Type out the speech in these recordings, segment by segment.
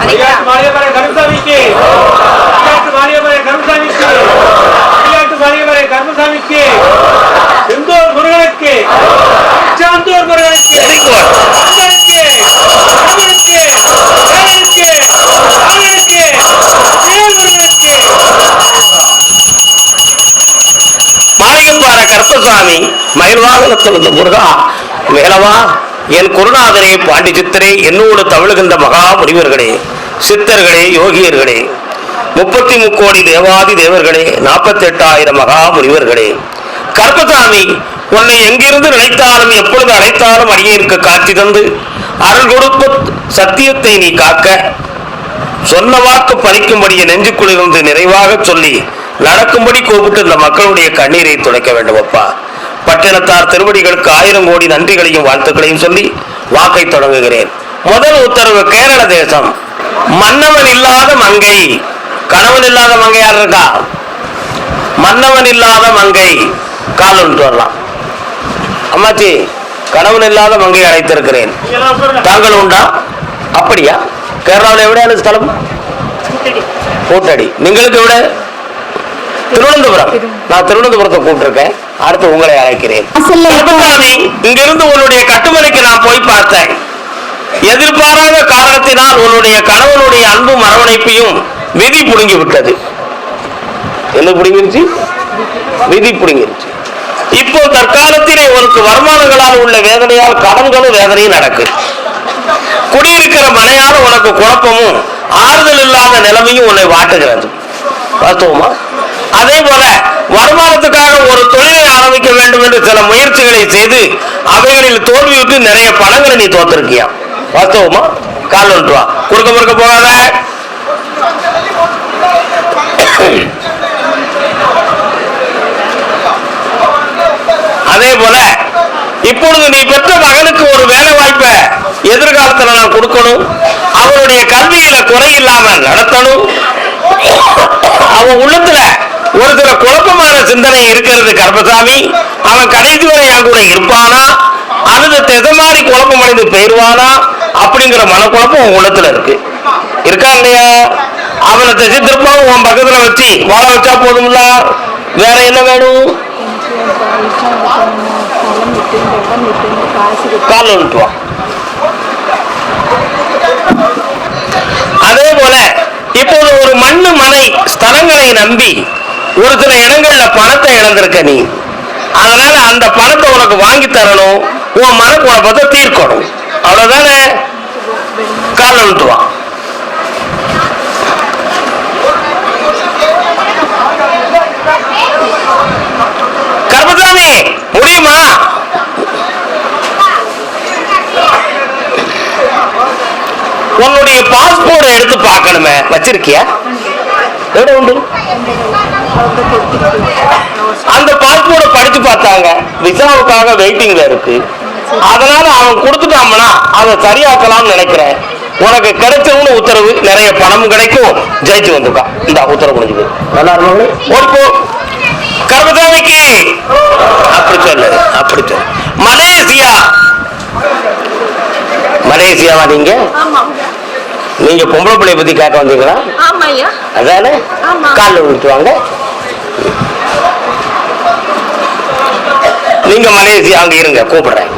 விளையாட்டு மாரியம்மனை கருமசாமிக்கு விளையாட்டு மாரியம்மனை கருமசாமிக்கு விளையாட்டு மாரியம்மனை கருமசாமிக்கு செந்தூர் முருகனுக்கு. சாந்தூர் முருகனுக்கு. முருகனுக்கு முருகனுக்கு வேலனுக்கு ஆலனுக்கு வேல்முருகனுக்கு மாளிகைப்பாறை கருப்பசாமி மயில்வாகனத்தில் முருகா மேலவா என் குருநாதரே பாண்டி சித்தரே என்னோடு தமிழுகின்ற மகா முனிவர்களே சித்தர்களே யோகியர்களே முப்பத்தி முக்கோடி தேவாதி தேவர்களே நாற்பத்தி எட்டாயிரம் மகா முனிவர்களே கருப்பசாமி உன்னை எங்கிருந்து நினைத்தாலும் எப்பொழுது அழைத்தாலும் அடியேற்கு காட்சி தந்து அருள் கொடுப்ப சத்தியத்தை நீ காக்க சொன்ன வாக்கு பலிக்கும்படி நெஞ்சுக்குள்ளிருந்து நெஞ்சுக்குள் இருந்து நிறைவாக சொல்லி நடக்கும்படி கூப்பிட்டு இந்த மக்களுடைய கண்ணீரை துடைக்க வேண்டும் அப்பா பட்டினத்தார் திருவடிகளுக்கு ஆயிரம் கோடி நன்றிகளையும் வாழ்த்துக்களையும் சொல்லி வாக்கை தொடங்குகிறேன். முதல் உத்தரவு கேரள தேசம். மன்னவன் இல்லாத மங்கை. கணவன் இல்லாத மங்கை யார் இருக்கா? மன்னவன் இல்லாத மங்கை. கால் ஒன்று வரலாம். அம்மாச்சி கணவன் இல்லாத மங்கை அழைத்திருக்கிறேன். தாங்கள் உண்டா? அப்படியா? கேரளாவில் எவ்வளோ ஸ்தலம்? கூட்டடி. உங்களுக்கு எவ்வளோ திருவனந்தபுரம். நான் திருவனந்தபுரத்தை கூப்பிட்டுருக்கேன். அடுத்து உங்களை அழைக்கிறேன். இங்கிருந்து உன்னுடைய கட்டுமனைக்கு நான் போய் பார்த்தேன். எதிர்பாராத காரணத்தினால் உன்னுடைய கணவனுடைய அன்பும் அரவணைப்பையும் விதி புடுங்கி விட்டது என்ன புடுங்கிருச்சு? விதி புடுங்கிருச்சு. இப்போ தற்காலத்திலே உனக்கு வருமானங்களால் உள்ள வேதனையால் கடன்களும் வேதனையும் நடக்கு. குடியிருக்கிற மனையால உனக்கு குழப்பமும் ஆறுதல் இல்லாத நிலைமையும் உன்னை வாட்டுகிறது. வாஸ்தவமா? அதே போல வருமானத்துக்காக ஒரு தொழிலை ஆரம்பிக்க வேண்டும் என்று சில முயற்சிகளை செய்து அவைகளில் தோல்வியுற்று நிறைய பணங்களை நீ தோத்திருக்கியா? வாஸ்தவமா? கால் ஒன்று ரூபா கொடுக்க முறுக்க போகாத. அதே போல இப்பொழுது நீ பெற்ற மகனுக்கு ஒரு வேலை வாய்ப்பை எதிர்காலத்துல நான் கொடுக்கணும். அவனுடைய கல்வியில குறை இல்லாம நடத்தணும். அவன் உள்ளத்துல ஒரு சில குழப்பமான சிந்தனை இருக்கிறது கருப்பசாமி. அவன் கடைசி வரை என் கூட இருப்பானா? அல்லது திசை மாறி குழப்பம் அடைந்து போயிடுவானா அப்படிங்கிற மனக்குழப்பம் உன் உள்ளத்துல இருக்கு. இருக்கா இல்லையா? அவனை திசை திருப்பவும் உன் பக்கத்துல வச்சு வாழ வச்சா போதும்ல? வேற என்ன வேணும்? கால் அதே போல இப்போது ஒரு மண்ணு மனை ஸ்தலங்களை நம்பி ஒரு சில இடங்கள்ல பணத்தை இழந்திருக்க நீ. அதனால அந்த பணத்தை உனக்கு வாங்கி தரணும். உன் மனக்குழப்பத்தை தீர்க்கணும். அவ்வளவுதானே? காரணத்துவான் கர்மசாமி முடியுமா? உன்னுடைய பாஸ்போர்ட் எடுத்து பார்க்கணுமே. வச்சிருக்கியா? எவ்வளவு உண்டு? அந்த பாஸ்போர்ட்டை படிச்சு பார்த்தாங்க. விசாவுக்காக வெயிட்டிங்ல இருக்கு. அதனால அவன் கொடுத்துட்டான்னா அதை சரியாக்கலாம்னு நினைக்கிறேன். உனக்கு கிடைச்சவனு உத்தரவு நிறைய பணமும் கிடைக்கும். ஜெயிச்சு வந்துக்கா. இந்த உத்தரவு முடிஞ்சது நல்லா ஓடிப்போ. கர்மசாமிக்கு. அப்படி சொல்லு அப்படி சொல்லு. மலேசியா. மலேசியாவா நீங்க? நீங்க பொம்பளை பிள்ளைய பத்தி கேட்க வந்தீங்களா? அதானே. காலில் விழுத்துவாங்க நீங்க மலேசியா அங்க இருங்க கூப்பிடுறேன்.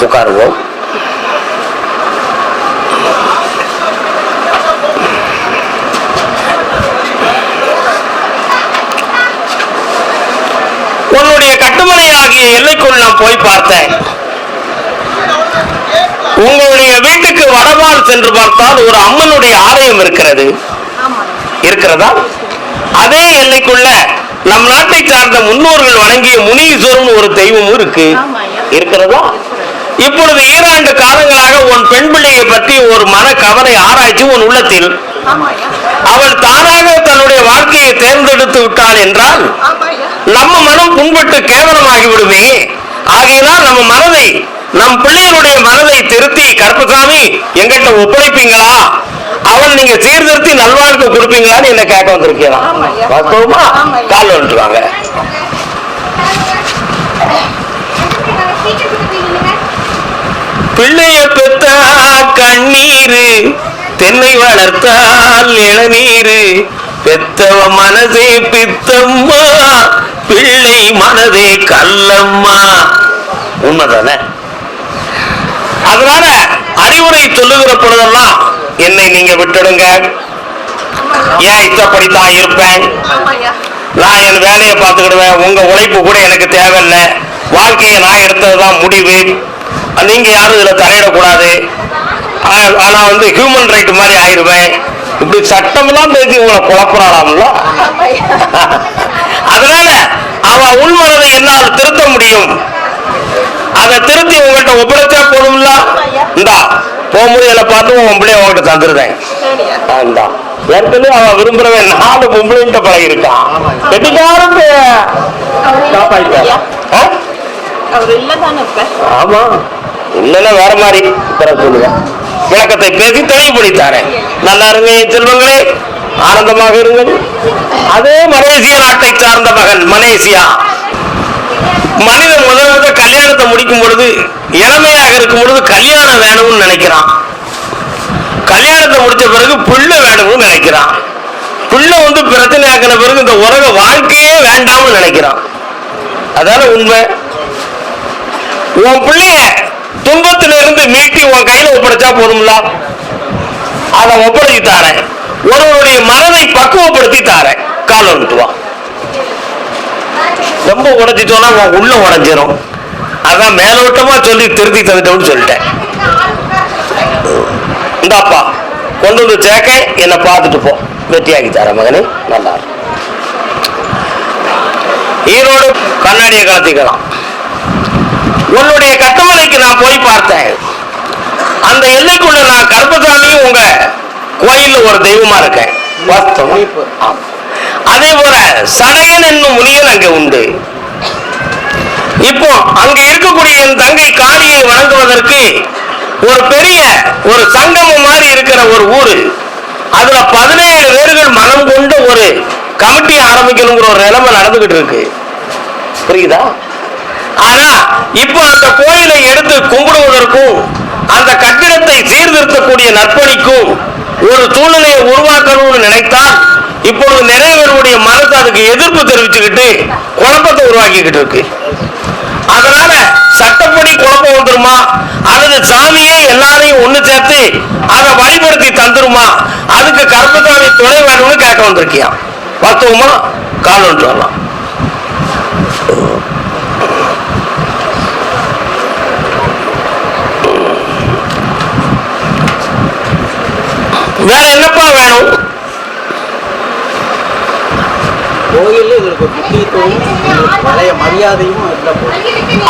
உட்காருவோம். உன்னுடைய கட்டுமனை ஆகிய எல்லைக்குள் நான் போய் பார்த்தேன். உங்களுடைய வீட்டுக்கு வடமால் சென்று பார்த்தால் ஒரு அம்மனுடைய ஆலயம் இருக்கிறது. இருக்கிறதா? அதே எல்லைக்குள்ள நம் நாட்டை சார்ந்த முன்னோர்கள் வணங்கிய முனீஸ்வரன் ஒரு தெய்வமும் இருக்கு. இருக்கிறதா? இப்பொழுது ஈராண்டு காலங்களாக உன் பெண் பிள்ளையை பற்றி ஒரு மன கவலை ஆராய்ச்சி உன் உள்ளத்தில். அவள் தானாக தன்னுடைய வாழ்க்கையை தேர்ந்தெடுத்து விட்டாள் என்றால் நம்ம மனம் புண்பட்டு கேவலமாகி விடுமே ஆகையினால் நம்ம மனதை நம் பிள்ளைகளுடைய மனதை திருத்தி கருப்பசாமி எங்கிட்ட ஒப்படைப்பீங்களா? அவன் நீங்க சீர்திருத்தி நல்வாழ்க்கை கொடுப்பீங்களான்னு என்ன கேட்க ஐயா. வாஸ்தவமா. கால் வந்துருவாங்க பிள்ளைய பெத்தா கண்ணீரு தென்னை வளர்த்தால் இளநீரு. பெத்தவ மனதே பித்தம்மா பிள்ளை மனதே கல்லம்மா. உண்மைதானே? அதனால அறிவுரை சொல்லுகிற பொழுதெல்லாம் என்னை நீங்க விட்டுடுங்க. ஏன் இஷ்டப்படித்தான் இருப்பேன்? ஆமாய்யா நான் என் வேலையை பார்த்துக்கிடுவேன். உங்க உழைப்பு கூட எனக்கு தேவையில்லை. வாழ்க்கையை நான் எடுத்ததுதான் முடிவு. நீங்க யாரும் இதுல தலையிடக்கூடாது. ஆனா வந்து ஹியூமன் ரைட் மாதிரி ஆயிடுவேன் இப்படி சட்டமெல்லாம் பேசி உங்களை குழப்பறாளாம்ல? அதனால அவ உள்மனதை என்னால் திருத்த முடியும். அதை திருத்தி உங்கள்கிட்ட ஒப்படைச்சா போதும்ல? இந்தா போகும்போது என்னை பார்த்து உன் பிள்ளைய உங்கள்கிட்ட தந்துருந்தேன். ஏற்கனவே அவன் விரும்புறவன் நாலு பொம்பளைன்ட்ட கெட்டிக்காரன் அவர் இல்லதானே இப்ப? ஆமா. இல்லைன்னா வேற மாதிரி சொல்லுவேன். விளக்கத்தை பேசி தெளிவுபடுத்தாரேன் நல்லா இருங்க செல்வங்களே. ஆனந்தமாக இருங்கள். அதே மலேசிய நாட்டை சார்ந்த மகன் மலேசியா. மனிதன் முதல் முதல்ல கல்யாணத்தை முடிக்கும் பொழுது இளமையாக இருக்கும் பொழுது கல்யாணம் வேணும்னு நினைக்கிறான். கல்யாணத்தை முடிச்ச பிறகு பிள்ளை வேணும்னு நினைக்கிறான். பிள்ளை வந்து பிரச்சனை ஆக்கின பிறகு இந்த உலக வாழ்க்கையே வேண்டாம்னு நினைக்கிறான். அதான உண்மை? உன் பிள்ளைய துன்பத்தில இருந்து மீட்டி உன் கையில ஒப்படைச்சா போதும்ல? அதை ஒப்படைத்தாரன் தாரேன். ஒருவருடைய மனதை பக்குவப்படுத்தி தாரேன். கால் விட்டுவான் ரொம்ப உடைச்சிட்டோம்னா உன் உள்ள உடைஞ்சிரும். அதான் மேலோட்டமா சொல்லி திருத்தி தந்துட்டோம்னு சொல்லிட்டேன். இந்தாப்பா கொண்டு வந்து சேர்க்க என்னை பார்த்துட்டு போ. வெற்றியாக்கி தரேன் மகனே நல்லா. ஈரோடு கண்ணாடியை கலத்திக்கலாம் உன்னுடைய கட்டமலைக்கு நான் போய் பார்த்தேன். அந்த எல்லைக்குள்ள நான் கருப்பசாமியும் உங்க கோயில்ல ஒரு தெய்வமா இருக்கேன். வாஸ்தவம். அதே போல சடையன் என்னும் முனியன் அங்க உண்டு. இப்போ அங்க இருக்கக்கூடிய என் தங்கை காளியை வணங்குவதற்கு ஒரு பெரிய ஒரு சங்கமம் மாதிரி இருக்கிற ஒரு ஊரு. அதுல பதினேழு பேர்கள் மனம் கொண்டு ஒரு கமிட்டி ஆரம்பிக்கணுங்கிற ஒரு நிலைமை நடந்துகிட்டு இருக்கு. புரியுதா? ஆனா இப்போ அந்த கோயிலை எடுத்து கும்பிடுவதற்கும் அந்த கட்டிடத்தை சீர்திருத்தக்கூடிய நற்பணிக்கும் ஒரு சூழ்நிலையை உருவாக்கணும்னு நினைத்தால் இப்பொழுது நிறைய பேருடைய மனசு அதுக்கு எதிர்ப்பு தெரிவிச்சுக்கிட்டு குழப்பத்தை உருவாக்கிக்கிட்டு இருக்கு. அதனால சட்டப்படி குழப்பம் வந்துருமா? அல்லது சாமியே எல்லாரையும் ஒண்ணு சேர்த்து அதை வழிபடுத்தி தந்துருமா? அதுக்கு கருப்பசாமி துணை வேணும்னு கேட்க வந்திருக்கியா? வாஸ்தவமா கால் ஒன்று வரலாம். வேற என்னப்பா வேணும்? கோயில்ல இதற்கு ஒரு முக்கியத்துவம் பழைய மரியாதையும்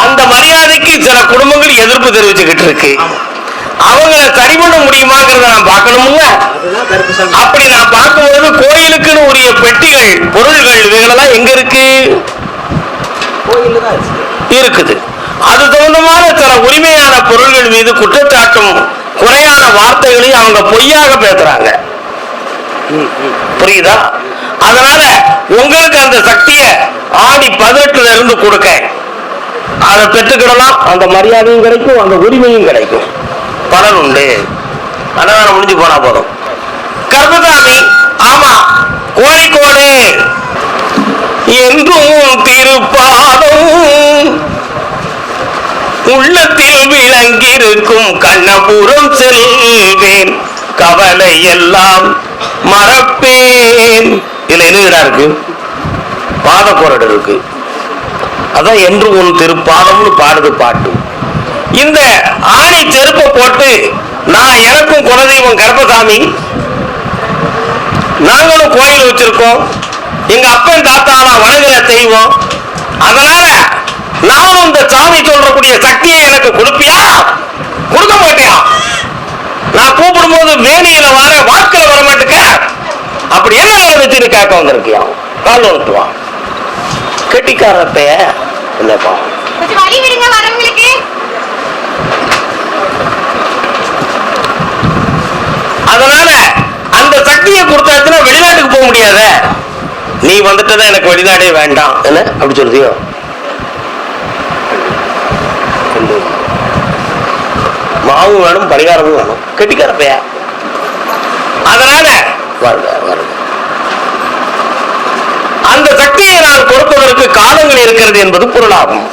அந்த மரியாதைக்கு சில குடும்பங்கள் எதிர்ப்பு தெரிவிச்சுக்கிட்டு இருக்கு. அவங்கள சரி பண்ண முடியுமாங்கிறத நான் பார்க்கணும்ல? அப்படி நான் பார்க்கும்போது கோயிலுக்குன்னு உரிய பெட்டிகள் பொருள்கள் இவைகளெல்லாம் எங்க இருக்கு? இருக்குது. அது தகுந்தமான சில உரிமையான பொருள்கள் மீது குற்றச்சாட்டும் குறையான வார்த்தைகளையும் அவங்க பொய்யாக பேசுறாங்க. புரியுதா? அதனால உங்களுக்கு அந்த சக்தியை ஆடி பதினெட்டுல இருந்து கொடுக்க அதை பெற்றுக்கிடலாம். அந்த மரியாதையும் கிடைக்கும் அந்த உரிமையும் கிடைக்கும். பலன் உண்டு. அன்னதானம் முடிஞ்சு போனா போதும். கர்மசாமி ஆமா கோழிக்கோடு என்றும் திருப்பாதம். உள்ளத்தில் விளங்கியிருக்கும் கண்ணபுரம் செல்வேன். கவலை எல்லாம் மறப்பேன். இதுல என்ன இருக்கு? பாதக்குரடு இருக்கு. அதான் என்று உன் திருப்பாதம்னு பாடுது பாட்டு. இந்த ஆணி செருப்பை போட்டு நான் எனக்கும் குலதெய்வம் கர்ப்பசாமி நாங்களும் கோயில் வச்சிருக்கோம். எங்க அப்பன் தாத்தாலாம் வணங்குற செய்வோம் அதனால நானும் இந்த சாமி சொல்றக்கூடிய சக்தியை எனக்கு கொடுப்பியா? கொடுக்க மாட்டியா? நான் கூப்பிடும்போது வேணியில வர வாக்குல வர மாட்டுக்க? அப்படி என்ன நடந்துச்சுன்னு கேட்க வந்திருக்கியா? கால் வந்துட்டுவான் கெட்டிக்காரத்தைய இல்லப்பா. அதனால அந்த சக்தியை கொடுத்தாச்சுன்னா வெளிநாட்டுக்கு போக முடியாத. நீ வந்துட்டதான் எனக்கு வெளிநாடே வேண்டாம். என்ன? அப்படி சொல்றியோ? மாவு வேணும் பரிகாரமும் வேணும். கெட்டிக்கார பைய அதனால வருக வருக அந்த சக்தியை நான் கொடுப்பதற்கு காலங்கள் இருக்கிறது என்பது பொருளாகும்.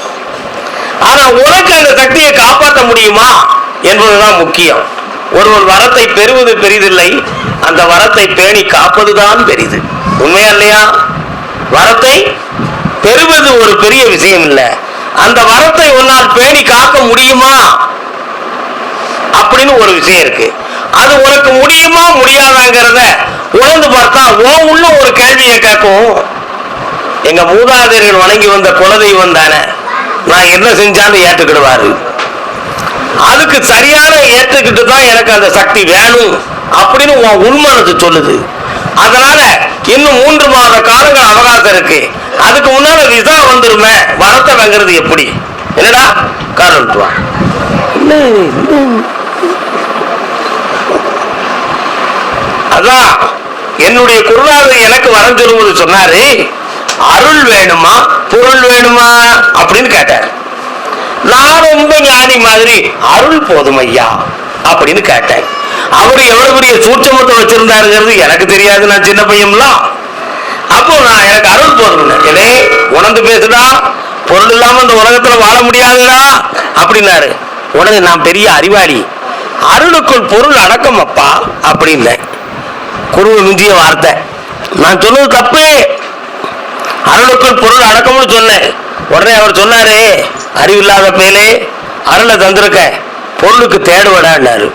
ஆனா உனக்கு அந்த சக்தியை காப்பாற்ற முடியுமா என்பதுதான் முக்கியம். ஒருவர் வரத்தை பெறுவது பெரிதில்லை அந்த வரத்தை பேணி காப்பதுதான் பெரிது. உண்மையா இல்லையா? வரத்தை பெறுவது ஒரு பெரிய விஷயம் இல்லை. அந்த வரத்தை உன்னால் பேணி காக்க முடியுமா? அப்படின்னு ஒரு விஷயம் இருக்கு. அது உனக்கு முடியுமா முடியாதாங்கிறத உணர்ந்து பார்த்தா உன் உள்ள ஒரு கேள்வியை கேட்கும். எங்க மூதாதையர்கள் வணங்கி வந்த குலதெய்வம் தானே. நான் என்ன செஞ்சாலும் ஏற்றுக்கிடுவாரு அதுக்கு சரியான ஏற்றுக்கிட்டு தான் எனக்கு அந்த சக்தி வேணும் அப்படின்னு உன் உண்மனது சொல்லுது. அதனால இன்னும் மூன்று மாத காலங்கள் அவகாசம் இருக்கு. அதுக்கு முன்னால விசா வந்துருமே வரத்தை வாங்குறது எப்படி? என்னடா? காரணம் வா அதான். என்னுடைய குருநாதர் எனக்கு வரம் சொல்லுவது சொன்னாரு அருள் வேணுமா பொருள் வேணுமா அப்படின்னு கேட்டார். நான் ரொம்ப ஞானி மாதிரி அருள் போதும் ஐயா அப்படின்னு கேட்டேன். அவர் எவ்வளவு பெரிய சூட்சமத்தை வச்சிருந்தாருங்கிறது எனக்கு தெரியாது நான் சின்ன பையன்லாம். அப்போ நான் எனக்கு அருள் போதும் என்னே உணர்ந்து பேசுடா பொருள் இல்லாம இந்த உலகத்துல வாழ முடியாதுடா அப்படின்னாரு. உடனே நான் பெரிய அறிவாளி அருளுக்குள் பொருள் அடக்கம் அப்பா அப்படின்னேன். குருவை மிஞ்சிய வார்த்தை. நான் சொன்னது தப்பு. அருளுக்குள் பொருள் அடக்கம்னு சொன்னேன். உடனே அவர் சொன்னாரு அறிவில்லாத பேலே அருளை தந்திருக்க பொருளுக்கு தேடுவடான்னாரு.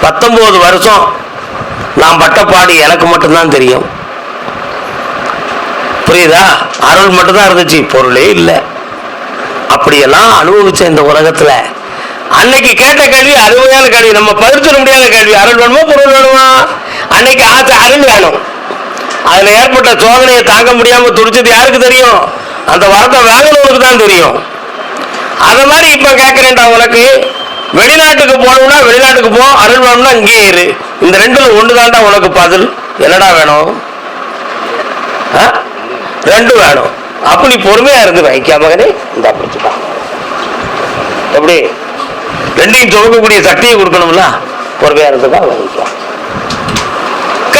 பத்தொன்பது வருஷம் நான் பட்டப்பாடு எனக்கு மட்டும்தான் தெரியும். புரியுதா? அருள் மட்டும்தான் இருந்துச்சு பொருளே இல்லை. அப்படியெல்லாம் அனுபவிச்ச இந்த உலகத்துல அன்னைக்கு கேட்ட கேள்வி அருமையான கேள்வி நம்ம பதிர்த்த முடியாத கேள்வி அருள் வேணுமா பொருள் வேணுமா? அன்னைக்கு ஆத்த அருள் வேணும். அதுல ஏற்பட்ட சோதனையை தாங்க முடியாம துடிச்சது யாருக்கு தெரியும்? அந்த வரத்தை வாங்கினவனுக்கு தான் தெரியும். அத மாதிரி இப்ப கேட்கிறேன்டா உனக்கு. வெளிநாட்டுக்கு போகணும்னா வெளிநாட்டுக்கு போ அருள் வேணும்னா இங்கேயே இரு. இந்த ரெண்டுல ஒன்று தான்டா உனக்கு பதில். என்னடா வேணும்? ஆ? ரெண்டு வேணும். அப்ப நீ பொறுமையா இருந்து வைக்கா மகனே? இந்த எப்படி? ரெண்டையும் துவக்கக்கூடிய சக்தியை கொடுக்கணும்ல? பொறுமையா இருந்துதான் வாங்கிக்கலாம்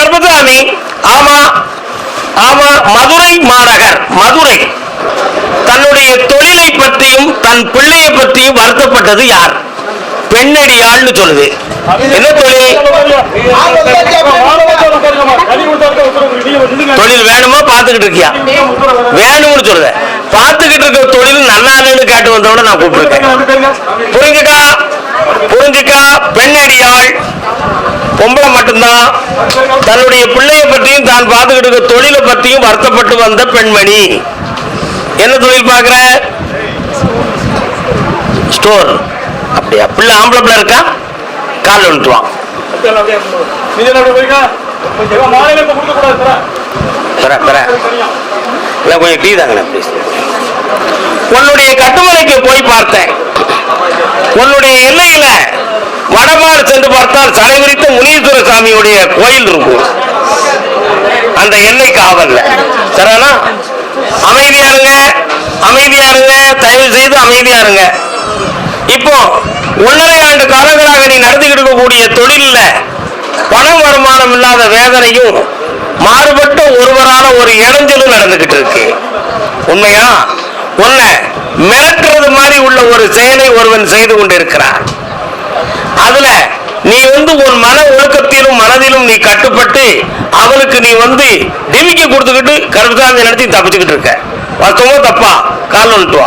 கர்மசாமி ஆமா ஆமா மதுரை மாநகர் மதுரை. தன்னுடைய தொழிலை பற்றியும் தன் பிள்ளையை பற்றியும் வருத்தப்பட்டது யார்? பெண்ணடியாள்னு சொல்லுது. என்ன தொழில் தொழில் வேணுமோ? பார்த்துக்கிட்டு இருக்கியா? வேணும்னு சொல்லுத. பார்த்துக்கிட்டு இருக்க தொழில் நன்னாருன்னு கேட்டு வந்தவன நான் கூப்பிட்டுருக்கேன். புரிஞ்சுக்கா புரிஞ்சுக்கா பெண்ணடியாள் பொம்பளை மட்டும்தான். தன்னுடைய பிள்ளைய பற்றியும் தான் பார்த்துக்கிட்டு இருக்க தொழிலை பற்றியும் வருத்தப்பட்டு வந்த பெண்மணி. என்ன தொழில் பார்க்குற? ஸ்டோர். அப்படியா? பிள்ளை ஆம்பளை பிள்ளை இருக்கா? காலில் வந்துட்டுவான் கொஞ்சம் டீ தாங்க உன்னுடைய கட்டுமலைக்கு போய் பார்த்தேன். உன்னுடைய எல்லையில வடமாறு சென்று பார்த்தால் சலை விரித்த முனீஸ்வர சாமியுடைய கோயில் இருக்கும். அந்த எல்லை காவல்ல சரியானா அமைதியா இருங்க. அமைதியா இருங்க. தயவு செய்து அமைதியா இருங்க. இப்போ ஒன்றரை ஆண்டு காலங்களாக நீ நடத்திக்கிட்டு இருக்கக்கூடிய தொழிலில் பண வருமானம் இல்லாத வேதனையும் மாறுபட்ட ஒருவரான ஒரு இடைஞ்சலும் நடந்துகிட்டு இருக்கு உண்மையா? உன்னை மிரட்டுறது மாதிரி உள்ள ஒரு செயலை ஒருவன் செய்து கொண்டிருக்கிறார் அதுல நீ வந்து உன் மன ஒழுக்கத்திலும் மனதிலும் நீ கட்டுப்பட்டு அவனுக்கு நீ வந்து டிமிக்கி கொடுத்துக்கிட்டு கருப்புசாமி நடத்தி தப்பிச்சுக்கிட்டு இருக்க. வாஸ்தவமா தப்பா? கால் வந்துட்டு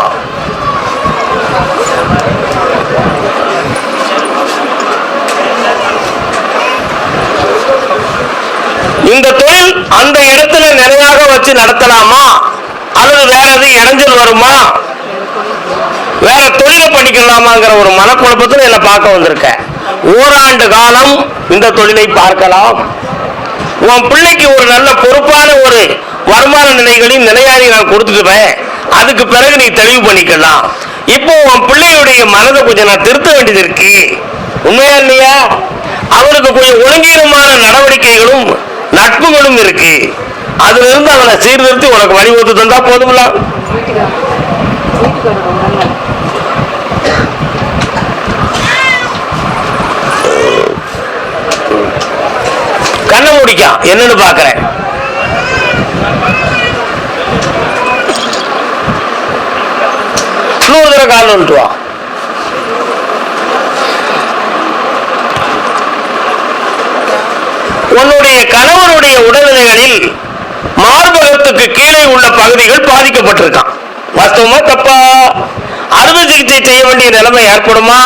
இந்த தொழில் அந்த இடத்துல நிறையாக வச்சு நடத்தலாமா? அல்லது வேற எதுவும் இடைஞ்சல் வருமா? வேற தொழிலை பண்ணிக்கலாமாங்கிற ஒரு மனக்குழப்பத்தில் என்னை பார்க்க வந்திருக்கேன். ஓராண்டு காலம் இந்த தொழிலை பார்க்கலாம். உன் பிள்ளைக்கு ஒரு நல்ல பொறுப்பான ஒரு வருமான நிலைகளின் நிலையாதி நான் கொடுத்துட்டுவேன் அதுக்கு பிறகு நீ தெளிவு பண்ணிக்கலாம். இப்போ உன் பிள்ளையுடைய மனதை கொஞ்சம் நான் திருத்த வேண்டியது இருக்கு. உண்மையா இல்லையா? அவருக்கு கொஞ்சம் ஒழுங்கீனமான நடவடிக்கைகளும் நட்புகளும் இருக்கு. அதுல இருந்து அவனை சீர்திருத்தி உனக்கு வழி ஒத்து தந்தா போதுமில்ல கண்ணை முடிக்கான் என்னன்னு பாக்குறேன் இன்னொரு தடவை கால் வந்துட்டு உன்னுடைய கணவனுடைய உடல்நிலைகளில் மார்பகத்துக்கு கீழே உள்ள பகுதிகள் பாதிக்கப்பட்டிருக்கான். வாஸ்தவமா தப்பா? அறுவை சிகிச்சை செய்ய வேண்டிய நிலைமை ஏற்படுமா?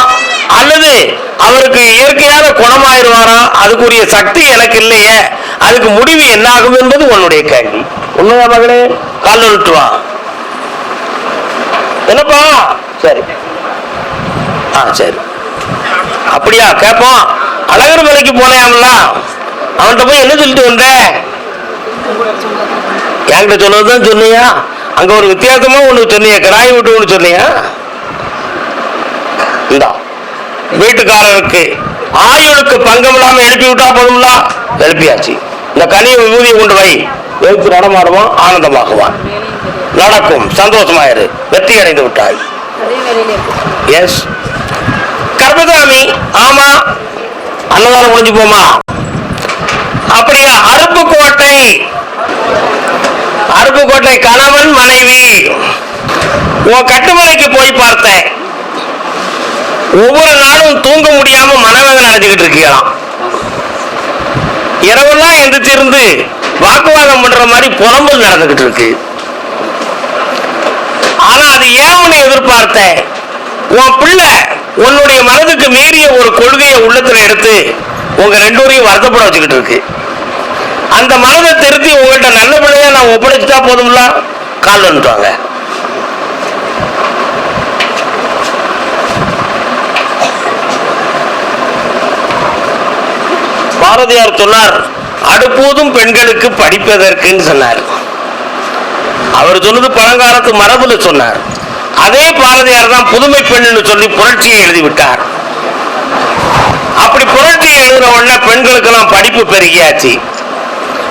அல்லது அவருக்கு இயற்கையான குணமாயிருவாரா? அதுக்குரிய சக்தி எனக்கு இல்லையே. அதுக்கு முடிவு என்ன ஆகும் என்பது உன்னுடைய கேள்வி. உண்மையா மகளே? கால் விட்டு என்னப்பா? சரி. ஆ சரி. அப்படியா? கேட்போம் அழகர் மலைக்கு போனேன்ல அவன்கிட்ட போய் என்ன சொல்லிட்டு வந்த? என்கிட்ட சொன்னதுதான் சொன்னியா? அங்க ஒரு வித்தியாசமா ஒண்ணு சொன்னியா கிராய் விட்டு ஒண்ணு சொன்னியா? இந்தா வீட்டுக்காரருக்கு ஆயுளுக்கு பங்கம் இல்லாம எழுப்பி விட்டா போதும்ல? எழுப்பியாச்சு. இந்த கனியை விபூதியை கொண்டு வை. எழுத்து நடமாடுவான் ஆனந்தமாகுவான். நடக்கும். சந்தோஷமாயிரு. வெற்றி அடைந்து விட்டாய். எஸ் கர்மசாமி ஆமா. அன்னதானம் முடிஞ்சு போமா? அப்படியா? அருப்புக்கோட்டை அருப்புக்கோட்டை கணவன் மனைவி. உன் கட்டுமலைக்கு போய் பார்த்தேன். ஒவ்வொரு நாளும் தூங்க முடியாம மனவேதனை அடைஞ்சுக்கிட்டு இருக்கலாம் இரவெல்லாம் எந்திரிச்சிருந்து வாக்குவாதம் பண்ற மாதிரி புலம்பல் நடந்துகிட்டு இருக்கு. ஆனா அது ஏன் உன்னை எதிர்பார்த்தேன்? உன் பிள்ளை உன்னுடைய மனதுக்கு மீறிய ஒரு கொள்கையை உள்ளத்துல எடுத்து உங்க ரெண்டு பேரையும் வருத்தப்பட வச்சுக்கிட்டு இருக்கு. அந்த மனதை திருத்தி உங்கள்கிட்ட நல்ல பிள்ளையா நான் ஒப்படைச்சுட்டா போதும்ல? கால் வந்துட்டாங்க. பாரதியார் சொன்னார் அடுப்போதும் பெண்களுக்கு படிப்பதற்குன்னு சொன்னார். அவர் சொன்னது பழங்காலத்து மரபுல சொன்னார். அதே பாரதியார் தான் புதுமை பெண் சொல்லி புரட்சியை எழுதி விட்டார் அப்படி புரட்சியை எழுதின உடனே பெண்களுக்கெல்லாம் படிப்பு பெருகியாச்சு.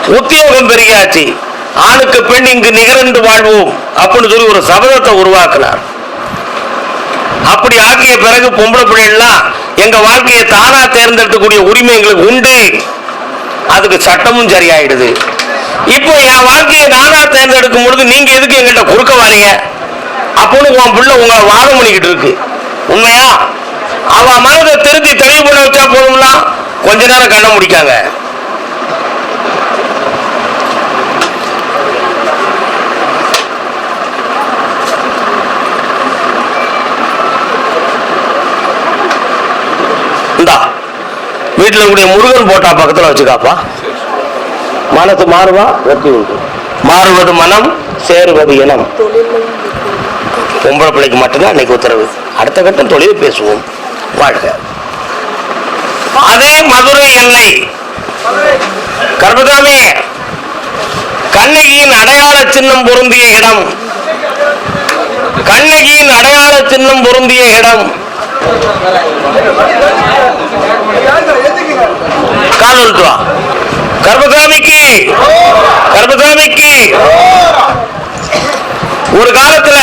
உத்தியோகம் பெருகியாச்சு ஆணுக்கு பெண் இங்கு நிகரண்டு வாழ்வோம் அப்படின்னு சொல்லி ஒரு சபதத்தை உருவாக்கினார். அப்படி ஆக்கிய பிறகு பொம்பளை பிள்ளைகள்லாம் எங்க வாழ்க்கையை தானா தேர்ந்தெடுக்கக்கூடிய உரிமை எங்களுக்கு உண்டு. அதுக்கு சட்டமும் சரியாயிடுது. இப்போ என் வாழ்க்கையை நானா தேர்ந்தெடுக்கும் பொழுது நீங்க எதுக்கு எங்கிட்ட குறுக்க வாரீங்க? அப்படின்னு உன் பிள்ளை உங்களை வாதம் பண்ணிக்கிட்டு இருக்கு. உண்மையா? அவ மனதை திருத்தி தெளிவு பண்ண வச்சா போதும்லாம் கொஞ்ச நேரம் கண்ண முடிக்காங்க. இந்தா வீட்டில் கூடிய முருகன் போட்டா பக்கத்தில் வச்சுக்காப்பா. மனசு மாறுவா வெற்றி உண்டு. மாறுவது மனம் சேருவது இனம். பொம்பளை பிள்ளைக்கு மட்டும்தான் இன்னைக்கு உத்தரவு. அடுத்த கட்டம் தொழில் பேசுவோம். வாழ்க. அதே மதுரை எல்லை. கர்மசாமி கண்ணகியின் அடையாள சின்னம் பொருந்திய இடம். கண்ணகியின் அடையாள சின்னம் பொருந்திய இடம். கால் வந்துட்டு கர்மசாமிக்கு கர்மசாமிக்கு ஒரு காலத்துல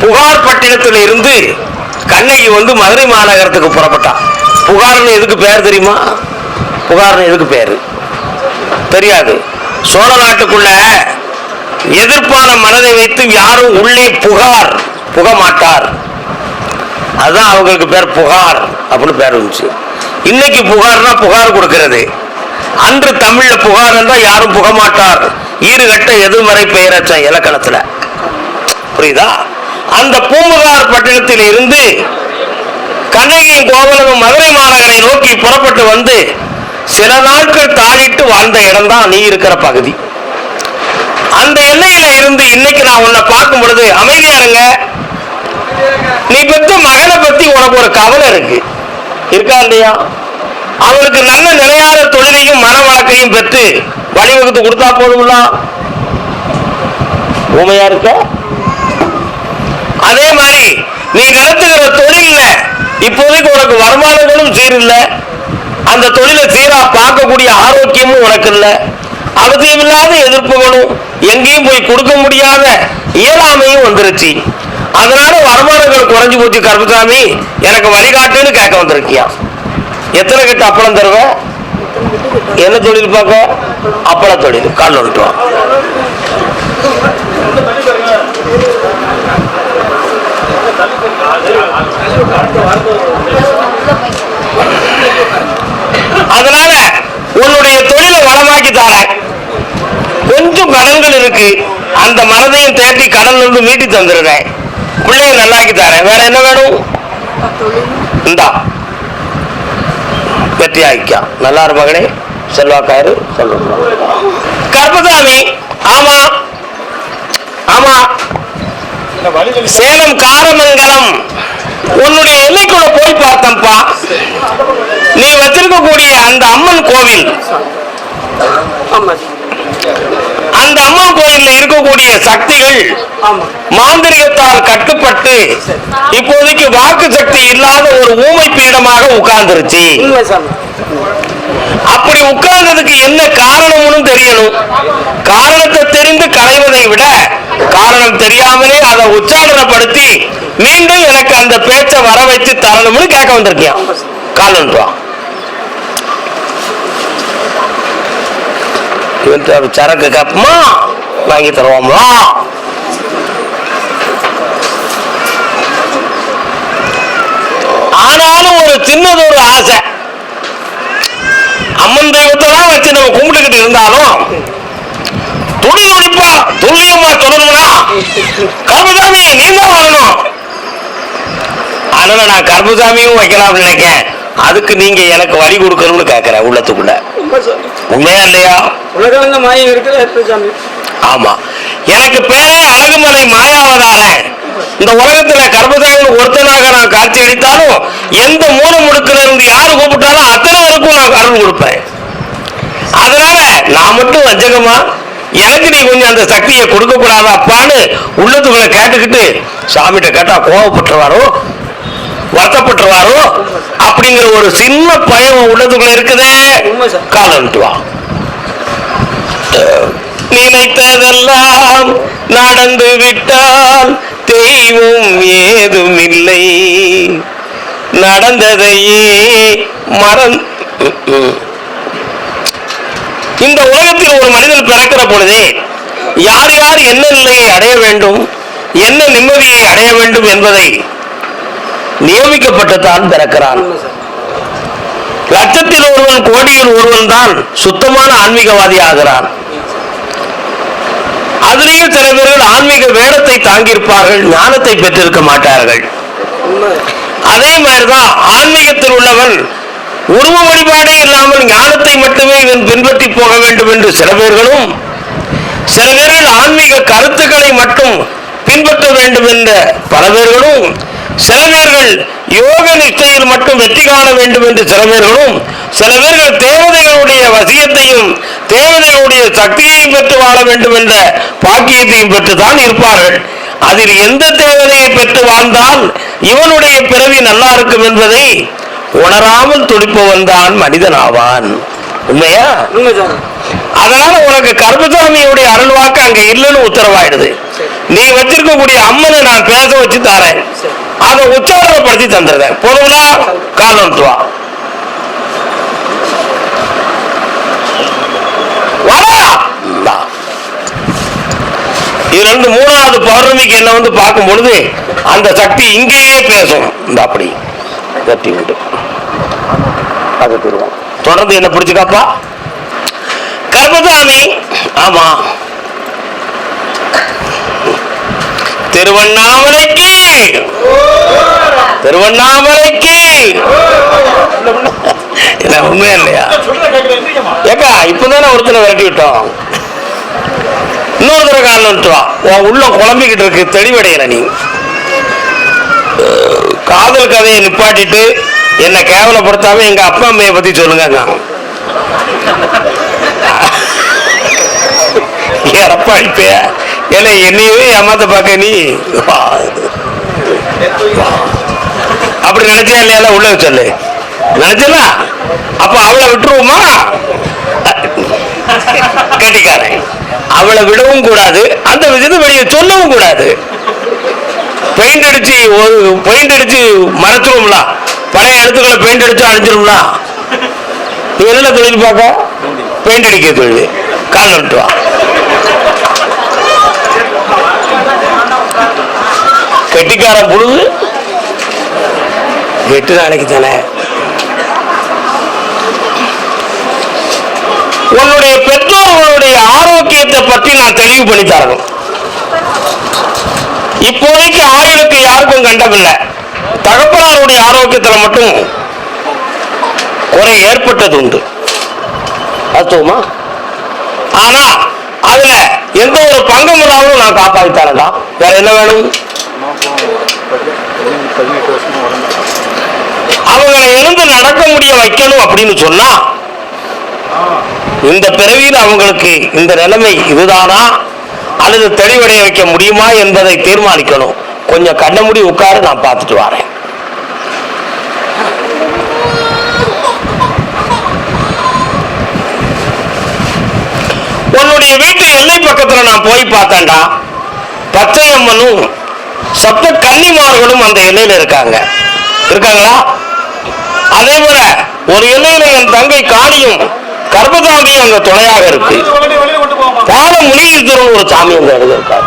புகார் பட்டினத்துல இருந்து கண்ணகி வந்து மதுரை மாநகரத்துக்கு புறப்பட்டான் புகார்னு எதுக்கு பேர் தெரியுமா? புகார்னு எதுக்கு பேரு? தெரியாது. சோழ நாட்டுக்குள்ள எதிர்ப்பான மனதை வைத்து யாரும் உள்ளே புகார் புக மாட்டார் அதுதான் அவங்களுக்கு பேர் புகார் அப்படின்னு பேர் இருந்துச்சு. இன்னைக்கு புகார்னா புகார் கொடுக்கிறது. அன்று தமிழ்ல புகார் என்றால் யாரும் புக மாட்டார். ஈறுகட்ட எதிர்மறை பெயரச்சம் இலக்கணத்துல. புரியுதா? அந்த பூம்புகார் பட்டணத்தில் இருந்து கண்ணகியும் கோவலனும் மதுரை மாநகரை நோக்கி புறப்பட்டு வந்து சில நாட்கள் தாழிட்டு வாழ்ந்த இடம்தான் நீ இருக்கிற பகுதி. அந்த எல்லையில இருந்து இன்னைக்கு நான் உன்னை பார்க்கும் பொழுது அமைதியா இருங்க. நீ பெற்ற மகனை பத்தி உனக்கு ஒரு கவலை இருக்கு. இருக்கா இல்லையா? அவருக்கு நல்ல நிலையான தொழிலையும் மன வாழ்க்கையும் பெற்று வழிவகுத்து கொடுத்தா போதும்லாம் ஊமையா இருக்க? அதே மாதிரி நீ நடத்துகிற தொழில்ல இப்போதைக்கு உனக்கு வருமானங்களும் சீரில்லை. அந்த தொழிலை சீரா பார்க்கக்கூடிய ஆரோக்கியமும் உனக்கு இல்லை. அவசியமில்லாத எதிர்ப்புகளும் எங்கேயும் போய் கொடுக்க முடியாத இயலாமையும் வந்துருச்சு. அதனால வருமானங்கள் குறைஞ்சு போச்சு கருப்புசாமி. எனக்கு வழிகாட்டுன்னு கேட்க வந்திருக்கியா? எத்தனை கட்டு அப்பளம் தருவ? என்ன தொழில் பார்க்க? அப்பள தொழில் கால் வந்துட்டு அதனால உன்னுடைய தொழிலை வளமாக்கி தாரேன் கொஞ்சம் கடன்கள் இருக்கு. அந்த மனதையும் தேட்டி கடன்ல இருந்து மீட்டி தந்துடுறேன். பிள்ளைய நல்லாக்கி தரேன். வேற என்ன வேணும்? இந்தா. வெற்றி ஆகிக்கா நல்லா இரு மகனே. செல்வாக்காரு கர்பசாமி ஆமா. ஆமா. சேலம் காரமங்கலம். உன்னுடைய எல்லைக்குள்ள போய் பார்த்தேன்ப்பா. நீ வச்சிருக்கக்கூடிய அந்த அம்மன் கோவில். ஆமா. அந்த அம்மன் கோயில்ல இருக்கக்கூடிய சக்திகள் மாந்திரிகத்தால் கட்டுப்பட்டு இப்போதைக்கு வாக்கு சக்தி இல்லாத ஒரு ஊமை பீடமாக உட்கார்ந்துருச்சு. அப்படி உட்கார்ந்ததுக்கு என்ன காரணம்னு தெரியணும். காரணத்தை தெரிந்து களைவதை விட காரணம் தெரியாமலே அதை உச்சாரணப்படுத்தி மீண்டும் எனக்கு அந்த பேச்சை வர வச்சு தரணும்னு கேட்க வந்திருக்கேன் காரணம் இவன் சரக்கு கப்பமா வாங்கி தருவோம்லா? ஆனாலும் ஒரு சின்னது ஒரு ஆசை. அம்மன் தெய்வத்தெல்லாம் தான் வச்சு நம்ம கும்பிட்டுக்கிட்டு இருந்தாலும் துடி துடிப்பா துல்லியமா சொல்லணும்னா கர்மசாமி நீ தான் வரணும். அதனால நான் கர்மசாமியும் வைக்கலாம் நினைக்கேன். அதுக்கு நீங்க எனக்கு வழி கொடுக்கணும்னு கேட்கிறேன் உள்ளத்துக்குள்ள. உண்மையா இல்லையா? மாயம் சாமி ஆமா. எனக்கு பேரே அழகுமலை மாயாவதாரன் இந்த உலகத்துல கர்மசாமி ஒருத்தனாக நான் காட்சி அளித்தாலும் எந்த மூல முடுக்குல இருந்து யாரு கூப்பிட்டாலும் அத்தனை பேருக்கும் நான் அருள் கொடுப்பேன். அதனால நான் மட்டும் வஞ்சகமா எனக்கு நீ கொஞ்சம் அந்த சக்தியை கொடுக்க கூடாதாப்பான்னு உள்ளத்துக்குள்ள கேட்டுக்கிட்டு சாமிகிட்ட கேட்டா கோவப்பட்டுருவாரோ? வருத்தப்பட்டுருவாரோ? அப்படிங்கிற ஒரு சின்ன பயம் உள்ளத்துக்குள்ள இருக்குதே. உண்மை சார். காலன்ட்டு வா. நினைத்ததெல்லாம் நடந்து விட்டால் தெய்வம் ஏதும் இல்லை நடந்ததையே மறந் இந்த உலகத்தில் ஒரு மனிதன் பிறக்கிற பொழுதே யார் யார் என்ன நிலையை அடைய வேண்டும் என்ன நிம்மதியை அடைய வேண்டும் என்பதை நியமிக்கப்பட்டுத்தான் பிறக்கிறான். லட்சத்தில் ஒருவன் கோடியில் ஒருவன் தான் சுத்தமான ஆன்மீகவாதி ஆகிறான். அதிலேயும் சில பேர்கள் ஆன்மீக வேடத்தை தாங்கியிருப்பார்கள் ஞானத்தை பெற்றிருக்க மாட்டார்கள். அதே மாதிரிதான் ஆன்மீகத்தில் உள்ளவன் உருவ வழிபாடே இல்லாமல் ஞானத்தை மட்டுமே இவன் பின்பற்றி போக வேண்டும் என்று சில பேர்களும் சில பேர்கள் ஆன்மீக கருத்துக்களை மட்டும் பின்பற்ற வேண்டும் என்ற பல பேர்களும் சில பேர்கள் யோக நிஷ்டையில் மட்டும் வெற்றி காண வேண்டும் என்று சில பேர்களும் சில பேர்கள் தேவதைகளுடைய வசியத்தையும் தேவதைகளுடைய சக்தியையும் பெற்று வாழ வேண்டும் என்ற பாக்கியத்தையும் பெற்றுதான் இருப்பார்கள். அதில் எந்த தேவதையை பெற்று வாழ்ந்தால் இவனுடைய பிறவி நல்லா இருக்கும் என்பதை உணராமல் துடிப்பவன் தான் மனிதன் ஆவான் உண்மையா அதனால உனக்கு கர்மசாமியுடைய அருள் வாக்கு அங்க இல்லைன்னு உத்தரவாயிடுது. நீ வச்சிருக்கக்கூடிய அம்மனை நான் பேச வச்சு தரேன். அதை உச்சாரணப்படுத்தி தந்துடுறேன் பொதுவா காரணத்துவா வா வாடா. இது ரெண்டு மூணாவது பௌர்ணமிக்கு என்ன வந்து பார்க்கும் பொழுது அந்த சக்தி இங்கேயே பேசும் இந்த அப்படி. கட்டி விட்டு. அதை தொடர்ந்து என்ன பிடிச்சுக்காப்பா கர்மசாமி. ஆமா. திருவண்ணாமலைக்கு. திருவண்ணாமலைக்கு. என்ன உண்மையா இல்லையா? ஏக்கா இப்பதானே ஒருத்தனை விரட்டி விட்டோம். இன்னொருத்தர காரணம் விட்டுவா உன் உள்ள குழம்பிக்கிட்டு இருக்கு தெளிவடையல நீ. காதல் கதையை நிப்பாட்டிட்டு என்னை கேவலப்படுத்தாம எங்க அப்பா அம்மையை பத்தி சொல்லுங்க எடப்பாடிப்பைய ஏன்னா என்னையவே ஏமாத்த பார்க்க நீ? அப்படி நினைச்சா இல்லையா? உள்ள சொல்லு நினைச்சலா அப்ப அவளை விட்டுருவோமா? கட்டிக்காரன். அவளை விடவும் கூடாது. அந்த விஷயத்தை வெளியே சொல்லவும் கூடாது. பெயிண்ட் அடிச்சு ஒரு பெயிண்ட் அடிச்சு மறைச்சிருவோம்ல. பழைய இடத்துக்குள்ள பெயிண்ட் அடிச்சு அழிஞ்சிரும்ல. நீ என்ன தொழில் பார்க்க? பெயிண்ட் அடிக்க தொழில். கால் வந்துட்டு வா கெட்டிக்காரன் புழுது. எட்டு நாளைக்கு தானே. உன்னுடைய பெற்றோர்களுடைய ஆரோக்கியத்தை பற்றி நான் தெளிவு பண்ணி தரணும் இப்போதைக்கு ஆயுளுக்கு யாருக்கும் கண்டமில்லை. தகப்பனாருடைய ஆரோக்கியத்துல மட்டும் குறை ஏற்பட்டது உண்டு. அத்துவமா ஆனா அதுல எந்த ஒரு பங்கும் இல்லாமலும் நான் காப்பாற்றி தரேன்டா வேற என்ன வேணும்? அவங்களை எழுந்து நடக்க முடிய வைக்கணும் அப்படின்னு சொன்னா இந்த பிறவியில் அவங்களுக்கு இந்த நிலைமை இதுதானா? அல்லது தெளிவடைய வைக்க முடியுமா என்பதை தீர்மானிக்கணும். கொஞ்சம் கண்ண முடி உட்காரு நான் பார்த்துட்டு வரேன். உன்னுடைய வீட்டு எல்லை பக்கத்துல நான் போய் பார்த்தேன்டா. பச்சையம்மனும் சப்த கன்னிமார்களும் அந்த எல்லையில இருக்காங்க. இருக்காங்களா? அதே போல ஒரு எல்லையில என் தங்கை காளியும் கர்ப்பதாங்கியும் அங்க துணையாக இருக்கு. வெளியே வெளியே பால ஒரு சாமி அங்க எழுதி இருக்காரு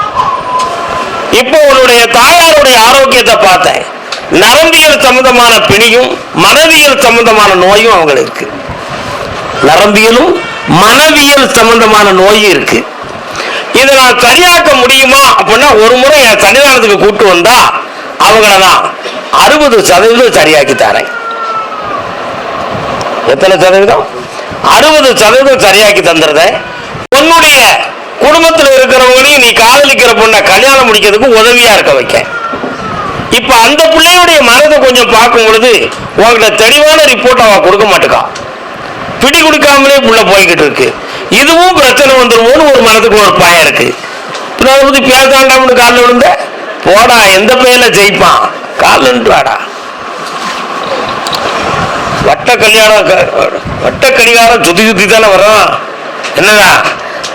இப்போ உன்னுடைய தாயாருடைய ஆரோக்கியத்தை பார்த்தேன். நரம்பியல் சம்பந்தமான பிணியும் மனவியல் சம்பந்தமான நோயும் அவங்களுக்கு இருக்கு. நரம்பியலும் மனவியல் சம்பந்தமான நோயும் இருக்கு. இதை நான் சரியாக்க முடியுமா அப்படின்னா ஒரு முறை என் சன்னிதானத்துக்கு கூட்டு வந்தா அவங்கள நான் அறுபது சதவீதம் சரியாக்கி தரேன். எத்தனை சதவீதம்? அறுபது சதவீதம் சரியாக்கி தந்துருதேன் உன்னுடைய குடும்பத்தில் இருக்கிறவங்களையும் நீ காதலிக்கிற பொண்ணை கல்யாணம் முடிக்கிறதுக்கு உதவியா இருக்க வைக்க இப்ப அந்த பிள்ளையுடைய மனதை கொஞ்சம் பார்க்கும் பொழுது உங்கள்கிட்ட தெளிவான ரிப்போர்ட் அவன் கொடுக்க மாட்டேக்கான் பிடி கொடுக்காமலே புள்ள போய்கிட்டு இருக்கு. இதுவும் பிரச்சனை வந்துருமோன்னு ஒரு மனதுக்கு ஒரு பயம் இருக்கு. இப்ப அதை பத்தி பேசாண்டாம்னு காலில் விழுந்த போடா எந்த பையல ஜெயிப்பான்? காலில் வாடா வட்ட கல்யாணம் வட்ட கடிகாரம் சுத்தி சுத்தி தானே வரும். என்னடா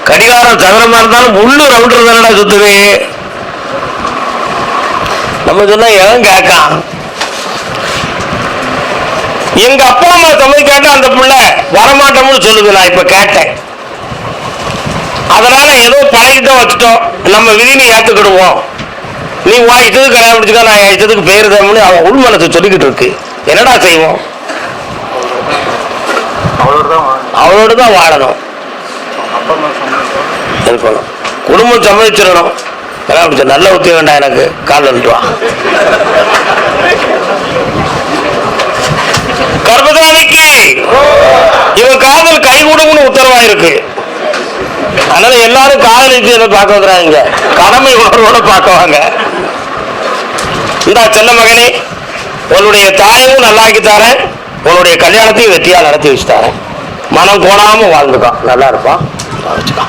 கடிகாரம் சதுரமா இருந்தாலும் முள்ளு ரவுண்டர் தானடா சுத்துது. நம்ம சொன்னா எவன் கேட்கான். எங்க அப்பா அம்மா சம்மதிக்காட்ட அந்த பிள்ளை வரமாட்டோம்னு சொல்லுது நான் இப்ப கேட்டேன். அதனால ஏதோ பழகிட்டோம் வச்சுட்டோம். நம்ம விதினை ஏற்றுக்கிடுவோம் நீ உன் இஷ்டத்துக்கு கல்யாணம் முடிச்சுக்கா நான் என் இஷ்டத்துக்கு பேருதம்னு அவன் உள் மனசு சொல்லிக்கிட்டு இருக்கு. என்னடா செய்வோம்? அவளோட தான் வாழணும். தான் இருக்கணும் குடும்பம் சம்மதிச்சிடணும். கல்யாணம் முடிச்ச நல்ல உத்தியம் வேண்டாம் எனக்கு. கால் வந்துட்டு வா இவன் காதல் கைகூடும்னு உத்தரவாயிருக்கு. அதனால எல்லாரும் காதலித்து என்ன பார்க்க வந்துடாதீங்க கடமை உணர்வோட பார்க்குவாங்க இந்தா செல்ல மகனே உன்னுடைய தாயையும் நல்லாக்கி தரேன். உன்னுடைய கல்யாணத்தையும் வெற்றியா நடத்தி வச்சு தரேன். மனம் கோணாம வாழ்ந்துக்கான் நல்லா இருப்பான் வச்சுக்கான்